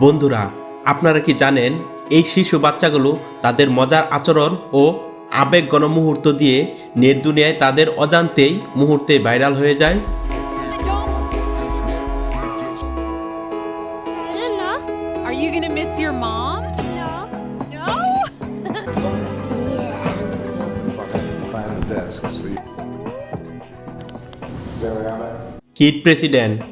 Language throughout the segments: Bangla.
বন্ধুরা আপনারা কি জানেন এই শিশু বাচ্চাগুলো তাদের মজার আচরণ ও আবেগ মুহূর্ত দিয়ে নেট দুনিয়ায় তাদের অজান্তেই মুহূর্তে ভাইরাল হয়ে যায়? কিড প্রেসিডেন্ট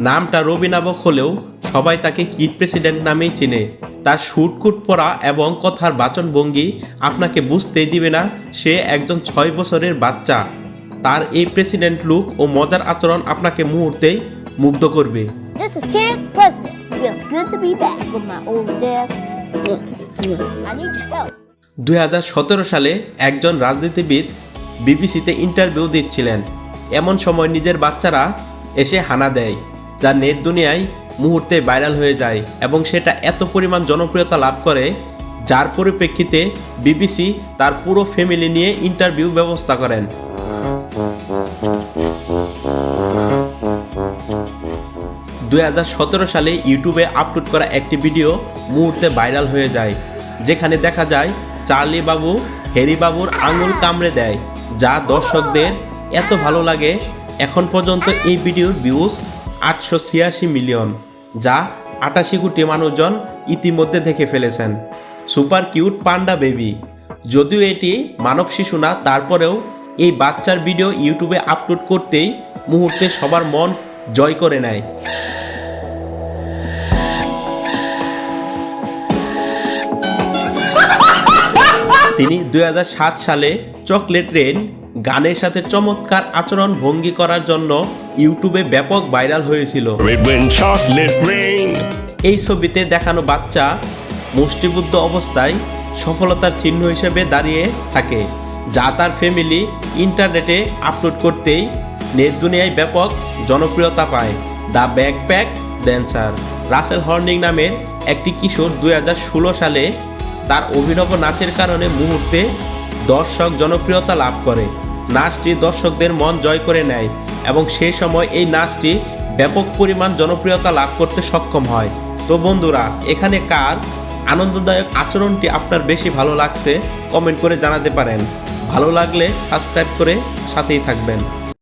নামটা রবিনাবক হলেও সবাই তাকে কিড প্রেসিডেন্ট নামেই চেনে তার শুটকুট পরা এবং কথার বাচন বাচনভঙ্গি আপনাকে বুঝতেই দিবে না সে একজন ছয় বছরের বাচ্চা তার এই প্রেসিডেন্ট লুক ও মজার আচরণ আপনাকে মুহূর্তেই মুগ্ধ করবে This is Kid President. Feels good to be back with my old desk. I need your help. দুই সালে একজন রাজনীতিবিদ বিবিসিতে ইন্টারভিউ দিচ্ছিলেন এমন সময় নিজের বাচ্চারা এসে হানা দেয় যা নেট দুনিয়ায় মুহূর্তে ভাইরাল হয়ে যায় এবং সেটা এত পরিমাণ জনপ্রিয়তা লাভ করে, যার পরিপ্রেক্ষিতে বিবিসি তার পুরো ফ্যামিলি নিয়ে ইন্টারভিউ ব্যবস্থা করেন। দু হাজার সতেরো সালে ইউটিউবে আপলোড করা একটি ভিডিও মুহূর্তে ভাইরাল হয়ে যায়, যেখানে দেখা যায় চার্লি বাবু, হ্যারি বাবুর আঙুল কামড়ে দেয়, যা দর্শকদের এত ভালো লাগে। এখন পর্যন্ত এই ভিডিওর ভিউজ আটশো ছিয়াশি মিলিয়ন, যা আটাশি কোটি মানুষজন ইতিমধ্যে দেখে ফেলেছেন। Super cute panda baby. যদিও এটি মানব শিশু না, তারপরেও এই বাচ্চার ভিডিও ইউটিউবে আপলোড করতেই মুহূর্তে সবার মন জয় করে নেয়। তিনি দু হাজার সাত সালে চকলেট রেন গানের সাথে চমৎকার আচরণ ভঙ্গি করার জন্য ইউটিউবে ব্যাপক ভাইরাল হয়েছিল. এই ছবিতে দেখানো বাচ্চা মুষ্টিবুদ্ধ অবস্থায় সফলতার চিহ্ন হিসেবে দাঁড়িয়ে থাকে যা তার ফ্যামিলি ইন্টারনেটে আপলোড করতেই নেট দুনিয়ায় ব্যাপক জনপ্রিয়তা পায়। The backpack dancer Russell Horning নামের একটি কিশোর দু হাজার ষোলো সালে তার অভিনব নাচের কারণে মুহূর্তে দর্শক জনপ্রিয়তা লাভ করে। নাচটি দর্শকদের মন জয় করে নেয় এবং সেই সময় এই নাচটি ব্যাপক পরিমাণ জনপ্রিয়তা লাভ করতে সক্ষম হয়। তো বন্ধুরা, এখানে কার আনন্দদায়ক আচরণটি আপনার বেশি ভালো লাগছে, কমেন্ট করে জানাতে পারেন। ভালো লাগলে সাবস্ক্রাইব করে সাথেই থাকবেন।